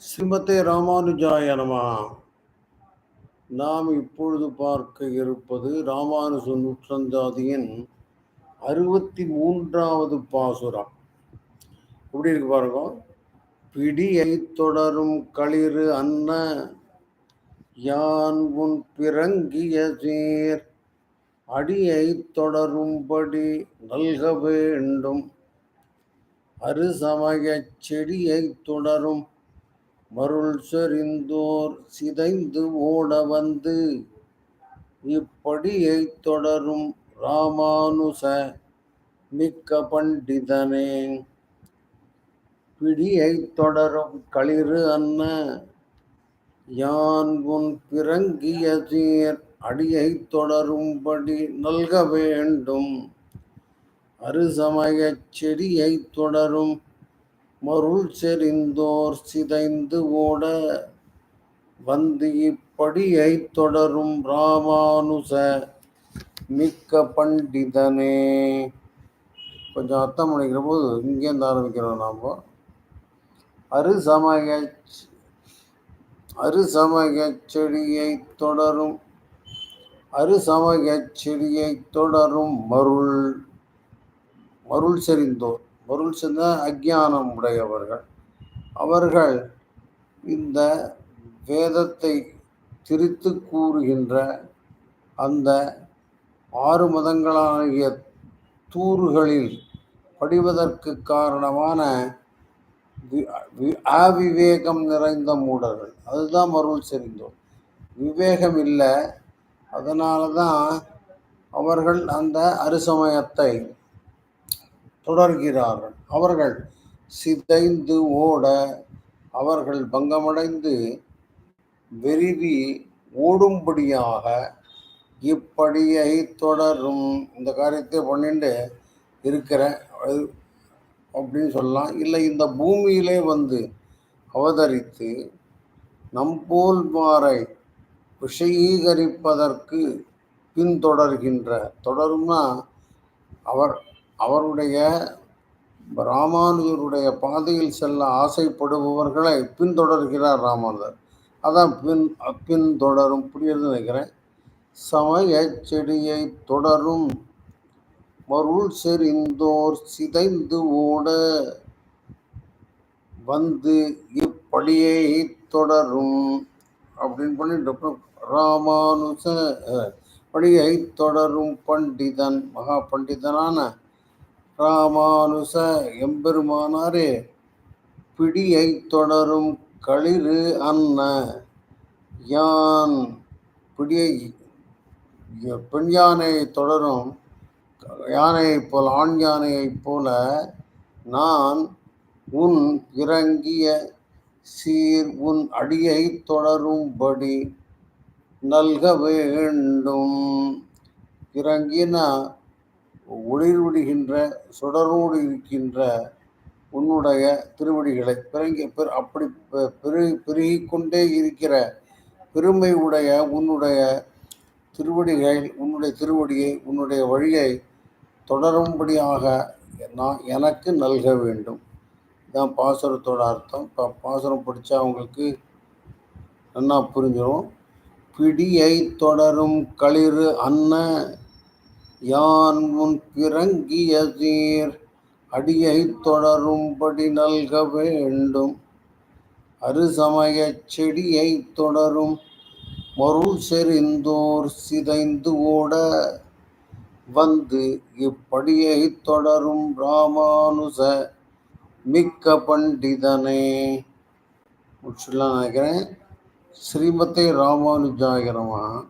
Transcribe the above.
ஸ்ரீமதே ராமானுஜாய நமா. நாம் இப்பொழுது பார்க்க இருப்பது ராமானுஜ நூற்றந்தாதியின் அறுபத்தி மூன்றாவது பாசுரம். எப்படி இருக்கு பாருங்க? பிடியை தொடரும் களிறு அன்ன யான் உன் பிறங்கிய சீர். அடியை தொடரும்படி நல்க வேண்டும். அருசமயச் செடியை தொடரும் மருள் செறிந்தோர் சிதைந்து ஓட வந்து இப்படியை தொடரும் ராமானுச மிக்க பண்டிதனே. பிடியை தொடரும் களிறு அன்ன யான் உன் பிறங்கிய சீர் அடியை தொடரும்படி நல்க வேண்டும். அருசமயச் செடியை தொடரும் மருள் செறிந்தோர் சிதைந்து ஓட வந்து இப்படியை தொடரும் ராமானுச மிக்க பண்டிதனே. கொஞ்சம் அர்த்தம் பண்ணிக்கிற போது இங்கேருந்து ஆரம்பிக்கிறோம் நாம். அருசமய அருசமய செடியை தொடரும் அருசமய செடியை தொடரும் மருள் மருள் செறிந்தோர். பொருள் சென்ற அஜானம் உடையவர்கள். அவர்கள் இந்த வேதத்தை திரித்து கூறுகின்ற அந்த ஆறு மதங்களாகிய தூறுகளில் படிவதற்கு காரணமான அவிவேகம் நிறைந்த மூடர்கள். அதுதான் மருள் செறிந்தோம் விவேகம் இல்லை. அதனால தான் அவர்கள் அந்த அருசமயத்தை தொடர்கிறார்கள் அவர்கள் சிதைந்து ஓட அவர்கள் பங்கமடைந்து வெறிவி ஓடும்படியாக இப்படியை தொடரும். இந்த காரியத்தை பண்ணிட்டு இருக்கிற அப்படின்னு சொல்லலாம். இல்லை இந்த பூமியிலே வந்து அவதரித்து நம்போல் மாறை விஷயீகரிப்பதற்கு பின்தொடர்கின்ற தொடரும்னா அவர் அவருடைய ராமானுஜருடைய பாதையில் செல்ல ஆசைப்படுபவர்களை பின்தொடர்கிறார் ராமானுஜர். அதான் பின் பின்தொடரும் புரியுது நினைக்கிறேன். சமய செடியை தொடரும் மருள் செறிந்தோர் சிதைந்து ஓட வந்து இப்படியே தொடரும் அப்படின்னு பண்ணிட்டு ராமானுஜ படியை தொடரும் பண்டிதன் மகா பண்டிதனான ராமானுச எம்பெருமானாரே பிடியை தொடரும் களிறு அன்ன யான் பிடியை பெண் யானையை தொடரும் யானையைப் போல் ஆண் யானையைப் போல நான் உன் இறங்கிய சீர் உன் அடியை தொடரும்படி நல்க வேண்டும். இறங்கின ஒளிர் விடுகின்ற சுடரோடு இருக்கின்ற உன்னுடைய திருவடிகளை பிறங்கி அப்படி பெருகி பெருகி கொண்டே இருக்கிற பெருமை உடைய உன்னுடைய திருவடிகள் உன்னுடைய திருவடியை உன்னுடைய வழியை தொடரும்படியாக நான் எனக்கு நல்க வேண்டும். இதுதான் பாசுரத்தோட அர்த்தம். இப்போ பாசுரம் படித்தா அவங்களுக்கு நல்லா புரிஞ்சிடும் பிடியை தொடரும் களிறு அன்ன யான் முன் கிறங்கிய சீர் அடியை தொடரும்படி நல்க வேண்டும். அருசமய செடியை தொடரும் மருள் செறிந்தோர் சிதைந்து ஓட. வந்து இப்படியை தொடரும் ராமானுச மிக்க பண்டிதனே. முடிச்சுலாம் நினைக்கிறேன். ஸ்ரீமத்தை ராமானுஜாகரமா